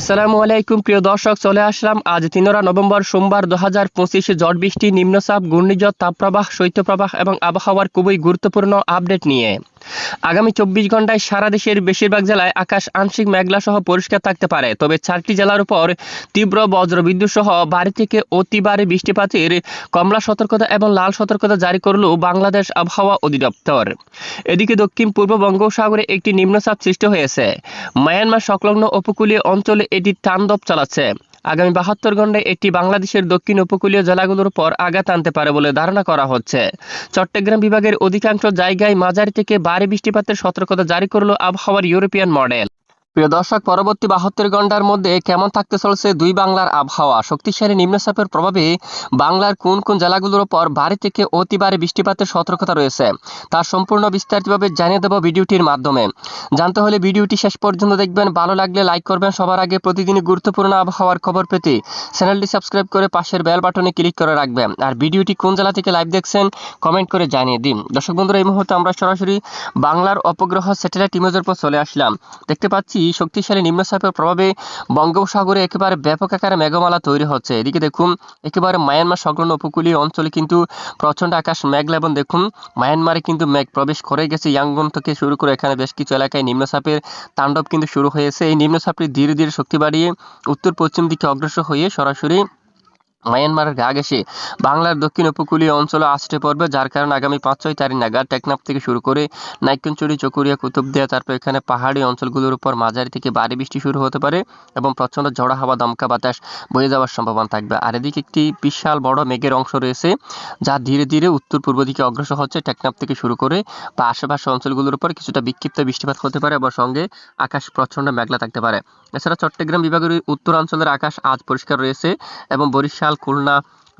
আসসালামু আলাইকুম, প্রিয় দর্শক, চলে আসলাম আজ তিনরা নভেম্বর সোমবার দু হাজার পঁচিশে ঝড় বৃষ্টি, নিম্নচাপ, ঘূর্ণিঝড়, তাপপ্রবাহ, শৈত্যপ্রবাহ এবং আবহাওয়ার খুবই গুরুত্বপূর্ণ আপডেট নিয়ে। আগামী চব্বিশ ঘন্টায় সারা দেশের বেশিরভাগ জেলায় আকাশ আংশিক মেঘলা সহ পরিষ্কার থাকতে পারে। তবে চারটি জেলার উপর তীব্র বজ্রবিদ্যুৎ সহ বাড়ি থেকে অতি ভারী বৃষ্টিপাতের কমলা সতর্কতা এবং লাল সতর্কতা জারি করল বাংলাদেশ আবহাওয়া অধিদপ্তর। এদিকে দক্ষিণ পূর্ব বঙ্গোপসাগরে একটি নিম্নচাপ সৃষ্টি হয়েছে। মায়ানমার সংলগ্ন উপকূলীয় অঞ্চলে এটি তাণ্ডব চালাচ্ছে। আগামী বাহাত্তর ঘন্টায় এটি বাংলাদেশের দক্ষিণ উপকূলীয় জেলাগুলোর পর আঘাত আনতে পারে বলে ধারণা করা হচ্ছে। চট্টগ্রাম বিভাগের অধিকাংশ জায়গায় মাঝারি থেকে ভারী বৃষ্টিপাতের সতর্কতা জারি করল আবহাওয়ার ইউরোপিয়ান মডেল। প্রিয় দর্শক, পরবর্তী বাহাত্তর ঘণ্টার মধ্যে কেমন থাকতে চলছে দুই বাংলার আবহাওয়া? শক্তিশালী নিম্নচাপের প্রভাবে বাংলার কোন কোন জেলাগুলোর উপর ভারী থেকে অতি ভারী বৃষ্টিপাতের সতর্কতা রয়েছে তার সম্পূর্ণ বিস্তারিতভাবে জানিয়ে দেব ভিডিওটির মাধ্যমে। জানতে হলে ভিডিওটি শেষ পর্যন্ত দেখবেন। ভালো লাগলে লাইক করবেন। সবার আগে প্রতিদিনই গুরুত্বপূর্ণ আবহাওয়ার খবর পেতে চ্যানেলটি সাবস্ক্রাইব করে পাশের বেল বাটনে ক্লিক করে রাখবেন। আর ভিডিওটি কোন জেলা থেকে লাইভ দেখছেন, কমেন্ট করে জানিয়ে দিন। দর্শক বন্ধুরা, এই মুহূর্তে আমরা সরাসরি বাংলার অপগ্রহ স্যাটেলাইট ইমেজের পর চলে আসলাম। দেখতে পাচ্ছি শক্তিশালী নিম্নচাপের প্রভাবে বঙ্গোপসাগরে একেবারে ব্যাপক আকারে মেঘমালা তৈরি হচ্ছে। এদিকে দেখুন, একেবারে মায়ানমার সংলগ্ন উপকূলীয় অঞ্চলে কিন্তু প্রচণ্ড আকাশ মেঘলা এবং দেখুন, মায়ানমারে কিন্তু মেঘ প্রবেশ করে গেছে। ইয়াঙ্গন থেকে শুরু করে এখানে বেশ কিছু এলাকায় নিম্নচাপের তাণ্ডব কিন্তু শুরু হয়েছে। এই নিম্নচাপটি ধীরে ধীরে শক্তি বাড়িয়ে উত্তর পশ্চিম দিকে অগ্রসর হয়ে সরাসরি মায়ানমারের ঘেঁষে বাংলার দক্ষিণ উপকূলীয় অঞ্চলে আসতে পড়বে যার কারণে আগামী পাঁচ ছয় তারিখ নাগাদ টেকনাফ থেকে শুরু করে নাইকনচুরি, চকুরিয়া, কুতুবদিয়া, তারপর এখানে পাহাড়ি অঞ্চলগুলোর উপর মাঝারি থেকে ভারী বৃষ্টি শুরু হতে পারে এবং প্রচণ্ড ঝড়া হাওয়া, দমকা বাতাস বয়ে যাওয়ার সম্ভাবনা থাকবে। আর এদিকে একটি বিশাল বড় মেঘের অংশ রয়েছে, যা ধীরে ধীরে উত্তর পূর্ব দিকে অগ্রসর হচ্ছে টেকনাফ থেকে শুরু করে বা আশেপাশে অঞ্চলগুলোর উপর কিছুটা বিক্ষিপ্ত বৃষ্টিপাত হতে পারে এবং সঙ্গে আকাশ প্রচণ্ড মেঘলা থাকতে পারে। এছাড়া চট্টগ্রাম বিভাগের উত্তরাঞ্চলের আকাশ আজ পরিষ্কার রয়েছে এবং বরিশাল খুলনা,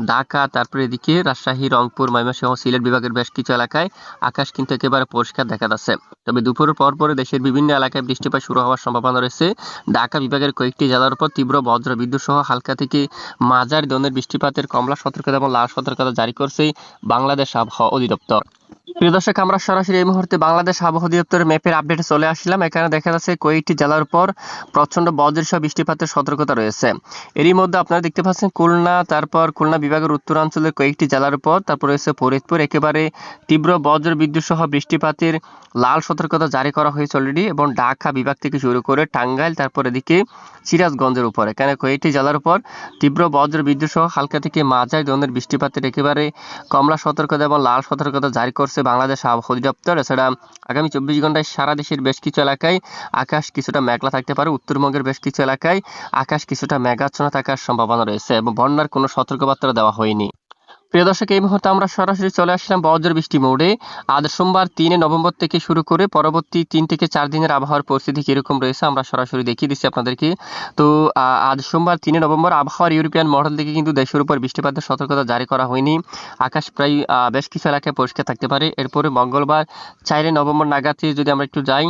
ঢাকা, তারপরে এদিকে রাজশাহী, রংপুর, ময়মনসিংহ, সিলেট বিভাগের বেশ কিছু এলাকায় আকাশ কিন্তু একেবারে পরিষ্কার দেখা যাচ্ছে। তবে দুপুরের পর পরে দেশের বিভিন্ন এলাকায় বৃষ্টিপাত শুরু হওয়ার সম্ভাবনা রয়েছে। ঢাকা বিভাগের কয়েকটি জেলার উপর তীব্র বজ্র বিদ্যুৎ সহ হালকা থেকে মাঝারি ধরনের বৃষ্টিপাতের কমলা সতর্কতা এবং লাল সতর্কতা জারি করছে বাংলাদেশ আবহাওয়া অধিদপ্তর। প্রিয় দর্শক, আমরা সরাসরি এই মুহূর্তে বাংলাদেশ আবহাওয়া অধিদপ্তরের ম্যাপের আপডেটে চলে আসলাম। এখানে দেখা যাচ্ছে কয়েকটি জেলার উপর প্রচণ্ড বজ্রের সহ বৃষ্টিপাতের সতর্কতা রয়েছে। এরই মধ্যে আপনারা দেখতে পাচ্ছেন খুলনা, তারপর খুলনা বিভাগের উত্তরাঞ্চলের কয়েকটি জেলার উপর, তারপর রয়েছে ফরিদপুর, একেবারে তীব্র বজ্র বিদ্যুৎ সহ বৃষ্টিপাতের লাল সতর্কতা জারি করা হয়েছে অলরেডি এবং ঢাকা বিভাগ থেকে শুরু করে টাঙ্গাইল, তারপর এদিকে সিরাজগঞ্জের উপর। এখানে কয়েকটি জেলার উপর তীব্র বজ্র বিদ্যুৎ সহ হালকা থেকে মাঝারি ধরনের বৃষ্টিপাতের একেবারে কমলা সতর্কতা এবং লাল সতর্কতা জারি করছে বাংলাদেশ আবহাওয়া অধিদপ্তর, এছাড়া আগামী চব্বিশ ঘন্টায় সারা দেশের বেশ কিছু এলাকায় আকাশ কিছুটা মেঘলা থাকতে পারে, উত্তরবঙ্গের বেশ কিছু এলাকায় আকাশ কিছুটা মেঘাচ্ছন্ন থাকার সম্ভাবনা রয়েছে এবং বন্যার কোনো সতর্কবার্তা দেওয়া হয়নি। প্রিয় দর্শক, এই মুহূর্তে আমরা সরাসরি চলে আসলাম বজ্র বৃষ্টি মোড়ে। আজ সোমবার তিনে নভেম্বর থেকে শুরু করে পরবর্তী তিন থেকে চার দিনের আবহাওয়ার পরিস্থিতি কীরকম রয়েছে আমরা সরাসরি দেখিয়ে দিচ্ছি আপনাদেরকে। তো আজ সোমবার তিনে নভেম্বর আবহাওয়ার ইউরোপিয়ান মডেল থেকে কিন্তু দেশের উপর বৃষ্টিপাতের সতর্কতা জারি করা হয়নি। আকাশ প্রায় বেশ কিছু এলাকায় পরিষ্কার থাকতে পারে। এরপরে মঙ্গলবার চারে নভেম্বর নাগাদ যদি আমরা একটু যাই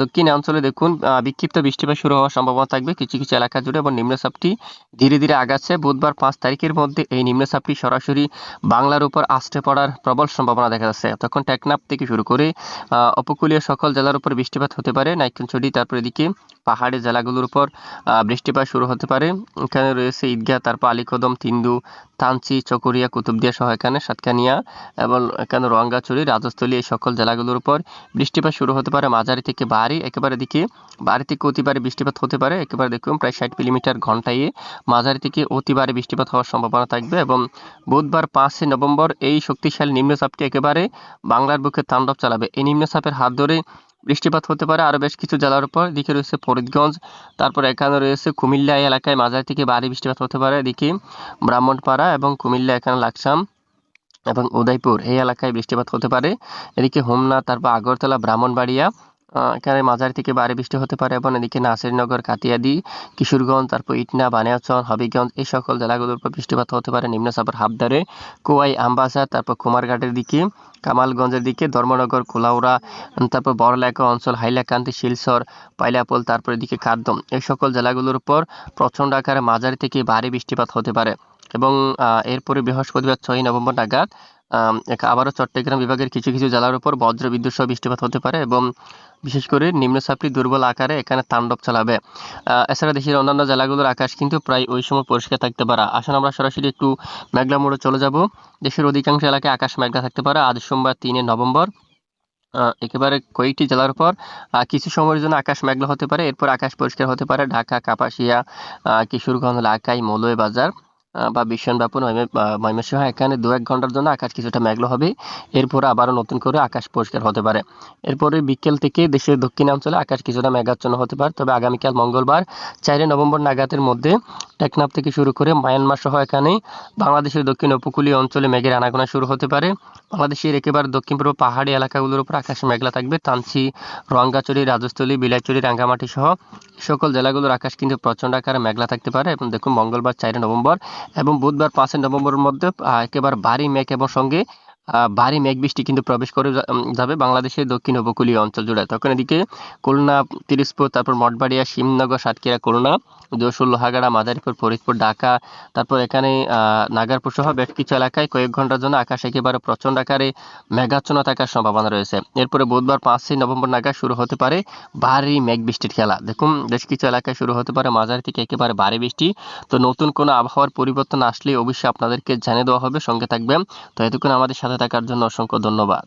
দক্ষিণ অঞ্চলে দেখুন বিক্ষিপ্ত বৃষ্টিপাত শুরু হওয়ার সম্ভাবনা থাকবে। কিছু কিছু এলাকা জুড়ে এবং নিম্নচাপটি ধীরে ধীরে আগাচ্ছে। বুধবার পাঁচ তারিখের মধ্যে এই নিম্নচাপটি সরাসরি বাংলার উপর আসতে পড়ার প্রবল সম্ভাবনা দেখা যাচ্ছে। তখন টেকনাফ থেকে শুরু করে উপকূলীয় সকল জেলার উপর বৃষ্টিপাত হতে পারে। নাইকনছড়ি তারপর এদিকে পাহাড়ি জেলাগুলোর উপর বৃষ্টিপাত শুরু হতে পারে। এখানে রয়েছে ঈদগাহ, তারপর আলীকদম, তিন্দু, থানচি, চকরিয়া, কুতুবদিয়া সহ এখানে সাতকানিয়া এবং এখানে রঙ্গাচুরি রাজস্থলী এই সকল জেলাগুলোর উপর বৃষ্টিপাত শুরু হতে পারে। মাঝারি থেকে ভারী একেবারে দিকে ভারী থেকে অতি ভারী বৃষ্টিপাত হতে পারে। একেবারে দেখুন, প্রায় ষাট মিলিমিটার ঘন্টায় মাঝারি থেকে অতি ভারী বৃষ্টিপাত হওয়ার সম্ভাবনা থাকবে এবং বুধবার পাঁচই নভেম্বর এই শক্তিশালী নিম্নচাপটি একেবারে বাংলার বুকে তাণ্ডব চালাবে। এই নিম্নচাপের হাত ধরে বৃষ্টিপাত হতে পারে। আরও বেশ কিছু জেলার উপর এদিকে রয়েছে ফরিদগঞ্জ, তারপর এখানে রয়েছে কুমিল্লা এলাকায় মাঝারি থেকে ভারী বৃষ্টিপাত হতে পারে। এদিকে ব্রাহ্মণপাড়া এবং কুমিল্লা, এখানে লাকসাম এবং উদয়পুর এই এলাকায় বৃষ্টিপাত হতে পারে। এদিকে হোমনা, তারপর আগরতলা, ব্রাহ্মণবাড়িয়া এখানে মাঝারি থেকে ভারী বৃষ্টি হতে পারে এবং এদিকে নাসিরনগর কাতিয়াদি কিশোরগঞ্জ তারপর ইটনা বানিয়াচন হবিগঞ্জ এই সকল জেলাগুলোর উপর বৃষ্টিপাত হতে পারে নিম্নচাপের হাবদারে কোয়াই আমবাসা তারপর কুমারঘাটের দিকে কামালগঞ্জের দিকে ধর্মনগর কুলাউড়া উম, তারপর বড়লেখা অঞ্চল হাইলাকান্দি শিলচর পাইলাপোল তারপর এদিকে কাদ্দম এই সকল জেলাগুলোর উপর প্রচণ্ড আকারে মাঝারি থেকে ভারী বৃষ্টিপাত হতে পারে এবং এরপরে বৃহস্পতিবার ছয়ই নভেম্বর নাগাদ আবারও চট্টগ্রাম বিভাগের কিছু কিছু জেলার উপর বজ্র বিদ্যুৎ সহ বৃষ্টিপাত হতে পারে এবং বিশেষ করে নিম্নচাপটি দুর্বল আকারে এখানে তাণ্ডব চালাবে। এছাড়া দেশের অন্যান্য জেলাগুলোর আকাশ কিন্তু প্রায় ওই সময় পরিষ্কার থাকতে পারে। আসুন আমরা সরাসরি একটু মেঘলা মোড়ে চলে যাব। দেশের অধিকাংশ এলাকায় আকাশ মেঘলা থাকতে পারে। আজ সোমবার তিনে নভেম্বর একেবারে কয়েকটি জেলার পর কিছু সময়ের জন্য আকাশ মেঘলা হতে পারে। এরপর আকাশ পরিষ্কার হতে পারে। ঢাকা, কাপাসিয়া কিশোরগঞ্জ, লাকাই, মৌলভীবাজার। বা বিশ্বনবাপুর ময়মনসিংহ এখানে দু এক ঘণ্টার জন্য আকাশ কিছুটা মেঘলা হবে। এরপর আবারও নতুন করে আকাশ পরিষ্কার হতে পারে। এরপরে বিকেল থেকে দেশের দক্ষিণাঞ্চলে আকাশ কিছুটা মেঘাচ্ছন্ন হতে পারে। তবে আগামীকাল মঙ্গলবার চারই নভেম্বর নাগাদের মধ্যে টেকনাফ থেকে শুরু করে মায়ানমার সহ এখানে বাংলাদেশের দক্ষিণ উপকূলীয় অঞ্চলে মেঘের আনাগোনা শুরু হতে পারে। বাংলাদেশের একেবারে দক্ষিণ পূর্ব পাহাড়ি এলাকাগুলোর উপর আকাশ মেঘলা থাকবে। তানচি রঙ্গাচুরি রাজস্থলী, বিলাইচুরি, রাঙ্গামাটি সহ সকল জেলাগুলোর আকাশ কিন্তু প্রচণ্ড আকারে মেঘলা থাকতে পারে। এবং দেখুন মঙ্গলবার চারই নভেম্বর এবং বুধবার পাঁচই নভেম্বরের মধ্যে একেবারে ভারী মেঘ এবং সঙ্গে ভারী মেঘ বৃষ্টি কিন্তু প্রবেশ করে যাবে বাংলাদেশের দক্ষিণ উপকূলীয় অঞ্চল জুড়ে। তখন এদিকে খুলনা তিরিশপুর তারপর মঠবাড়িয়া শিবনগর সাতক্ষীরা, খুলনা, যশোর, লোহাগাড়া, মাদারীপুর, ফরিদপুর, ঢাকা, তারপর এখানে নাগারপুর সহ বেশ কিছু এলাকায় কয়েক ঘণ্টার জন্য আকাশ একেবারে প্রচণ্ড আকারে মেঘাচ্ছন্ন থাকার সম্ভাবনা রয়েছে। এরপরে বুধবার পাঁচই নভেম্বর নাগাদ শুরু হতে পারে ভারী মেঘ বৃষ্টির খেলা। দেখুন, বেশ কিছু এলাকায় শুরু হতে পারে মাঝারি থেকে একেবারে ভারী বৃষ্টি। তো নতুন কোনো আবহাওয়ার পরিবর্তন আসলে অবশ্যই আপনাদেরকে জানিয়ে দেওয়া হবে। সঙ্গে থাকবেন। তো এতক্ষণ আমাদের সাথে থাকার জন্য অসংখ্য ধন্যবাদ।